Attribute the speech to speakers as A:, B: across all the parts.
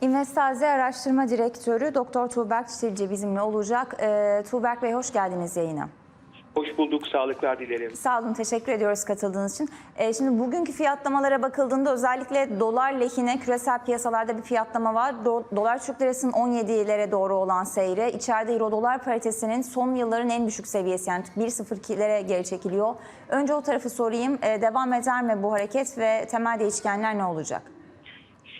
A: İnvestaze Araştırma Direktörü Doktor Tuğberk Çitilci bizimle olacak. Ee, Tuğberk Bey hoş geldiniz yayına.
B: Hoş bulduk, sağlıklar dilerim.
A: Sağ olun, teşekkür ediyoruz katıldığınız için. Ee, şimdi bugünkü fiyatlamalara bakıldığında özellikle dolar lehine küresel piyasalarda bir fiyatlama var. Do- dolar Türk lirasının 17'lere doğru olan seyri, içeride euro dolar paritesinin son yılların en düşük seviyesi yani 1.02'lere geri çekiliyor. Önce o tarafı sorayım. Ee, devam eder mi bu hareket ve temel değişkenler ne olacak?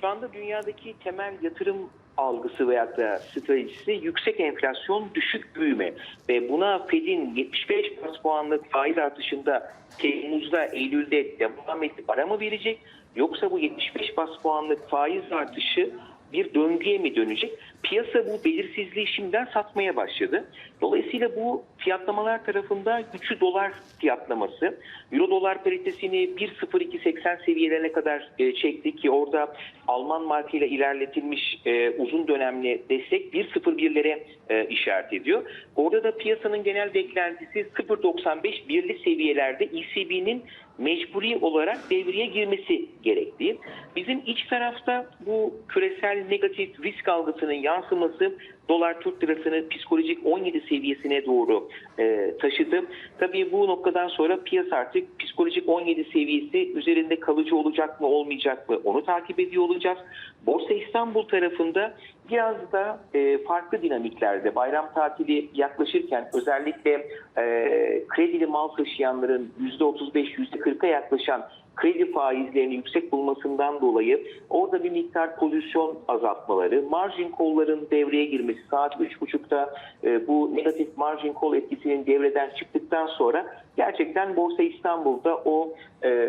B: Şu anda dünyadaki temel yatırım algısı veya da stratejisi yüksek enflasyon, düşük büyüme ve buna Fed'in 75 bas puanlık faiz artışında Temmuz'da, Eylül'de devam edip ara mı verecek yoksa bu 75 bas puanlık faiz artışı bir döngüye mi dönecek? Piyasa bu belirsizliği şimdiden satmaya başladı. Dolayısıyla bu fiyatlamalar tarafında güçlü dolar fiyatlaması, euro dolar paritesini 1.0280 seviyelerine kadar e, çekti ki orada Alman markıyla ilerletilmiş e, uzun dönemli destek 1.01'lere e, işaret ediyor. Orada da piyasanın genel beklentisi 0.95 birli seviyelerde ECB'nin mecburi olarak devreye girmesi gerektiği. Bizim iç tarafta bu küresel negatif risk algısının yansıması dolar Türk lirasını psikolojik 17 seviyesine doğru e, taşıdı. Tabii bu noktadan sonra piyasa artık psikolojik 17 seviyesi üzerinde kalıcı olacak mı olmayacak mı onu takip ediyor olacağız. Borsa İstanbul tarafında biraz da e, farklı dinamiklerde bayram tatili yaklaşırken özellikle e, kredili mal taşıyanların %35 %40'a yaklaşan kredi faizlerini yüksek bulmasından dolayı orada bir miktar pozisyon azaltmaları, margin call'ların devreye girmesi saat 3.30'da e, bu negatif margin call etkisinin devreden çıktıktan sonra gerçekten Borsa İstanbul'da o e,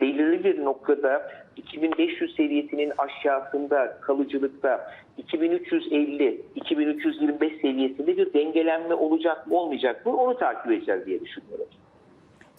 B: belirli bir noktada 2500 seviyesinin aşağısında kalıcılıkta 2350-2325 seviyesinde bir dengelenme olacak mı olmayacak mı onu takip edeceğiz diye düşünüyorum.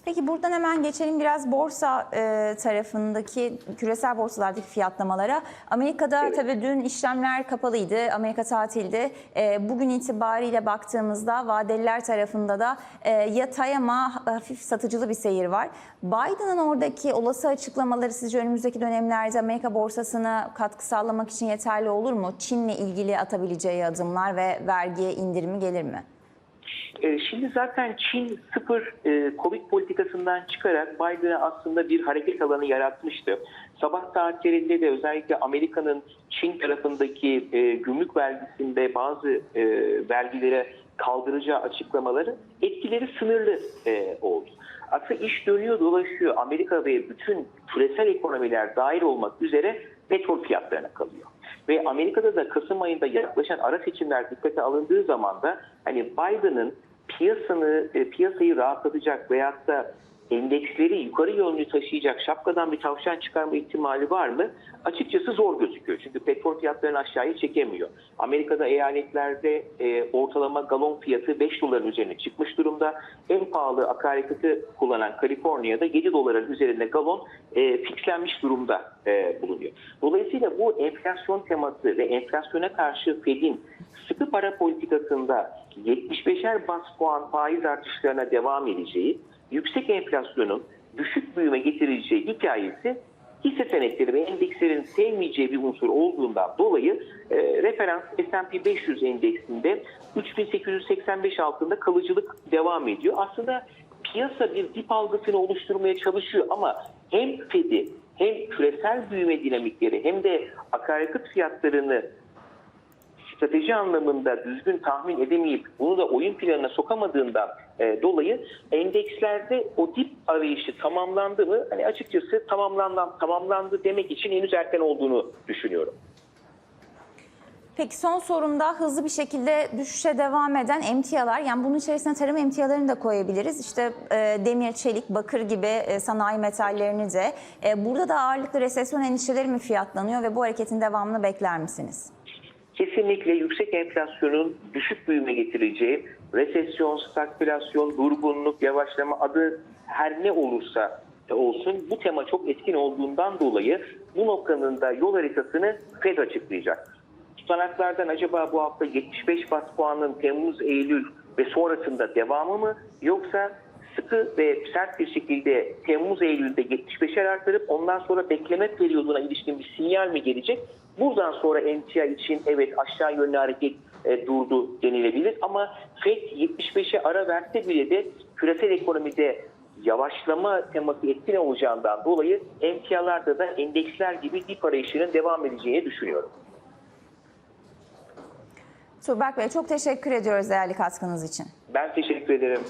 A: Peki buradan hemen geçelim biraz borsa e, tarafındaki küresel borsalardaki fiyatlamalara. Amerika'da
B: Evet.
A: tabii dün işlemler kapalıydı. Amerika tatildi. E, bugün itibariyle baktığımızda vadeliler tarafında da e, yatay ama hafif satıcılı bir seyir var. Biden'ın oradaki olası açıklamaları sizce önümüzdeki dönemlerde Amerika borsasına katkı sağlamak için yeterli olur mu? Çin'le ilgili atabileceği adımlar ve vergiye indirimi gelir mi?
B: E, Şimdi zaten Çin sıfır e, Covid politikasından çıkarak Biden'a aslında bir hareket alanı yaratmıştı. Sabah saatlerinde de özellikle Amerika'nın Çin tarafındaki e, gümrük vergisinde bazı vergilere kaldıracağı açıklamaları etkileri sınırlı oldu. Aslında iş dönüyor dolaşıyor. Amerika ve bütün küresel ekonomiler dahil olmak üzere petrol fiyatlarına kalıyor. Ve Amerika'da da Kasım ayında yaklaşan ara seçimler dikkate alındığı zaman da hani Biden'ın piyasanı e, piyasayı rahatlatacak veyahut da endeksleri yukarı yönlü taşıyacak şapkadan bir tavşan çıkarma ihtimali var mı? Açıkçası zor gözüküyor. Çünkü petrol fiyatlarını aşağıya çekemiyor. Amerika'da eyaletlerde e, ortalama galon fiyatı 5 doların üzerine çıkmış durumda. En pahalı akaryakıtı kullanan Kaliforniya'da 7 doların üzerinde galon e, fixlenmiş durumda e, bulunuyor. Dolayısıyla bu enflasyon teması ve enflasyona karşı Fed'in sıkı para politikasında 75'er bas puan faiz artışlarına devam edeceği, yüksek enflasyonun düşük büyüme getireceği hikayesi hisse senetleri ve endekslerin sevmeyeceği bir unsur olduğundan dolayı e, referans S&P 500 endeksinde 3885 altında kalıcılık devam ediyor. Aslında piyasa bir dip algısını oluşturmaya çalışıyor ama hem Fed'i hem küresel büyüme dinamikleri hem de akaryakıt fiyatlarını strateji anlamında düzgün tahmin edemeyip bunu da oyun planına sokamadığından e, dolayı endekslerde o dip arayışı tamamlandı mı? Hani açıkçası tamamlandı, tamamlandı demek için henüz erken olduğunu düşünüyorum.
A: Peki son sorumda hızlı bir şekilde düşüşe devam eden emtialar, yani bunun içerisine tarım emtialarını da koyabiliriz. İşte e, demir, çelik, bakır gibi e, sanayi metallerini de. E, burada da ağırlıklı resesyon endişeleri mi fiyatlanıyor ve bu hareketin devamını bekler misiniz?
B: Kesinlikle yüksek enflasyonun düşük büyüme getireceği, resesyon, stagflasyon, durgunluk, yavaşlama adı her ne olursa olsun bu tema çok etkin olduğundan dolayı bu noktanın da yol haritasını FED açıklayacak. Tutanaklardan acaba bu hafta 75 bas puanın Temmuz, Eylül ve sonrasında devamı mı yoksa sıkı ve sert bir şekilde Temmuz-Eylül'de 75'er artırıp ondan sonra bekleme periyoduna ilişkin bir sinyal mi gelecek? Buradan sonra emtia için evet aşağı yönlü hareket e, durdu denilebilir ama FED 75'e ara verse bile de küresel ekonomide yavaşlama teması etkin olacağından dolayı emtialarda da endeksler gibi dip arayışının devam edeceğini düşünüyorum.
A: Tuğberk Bey çok teşekkür ediyoruz değerli katkınız için.
B: Ben teşekkür ederim.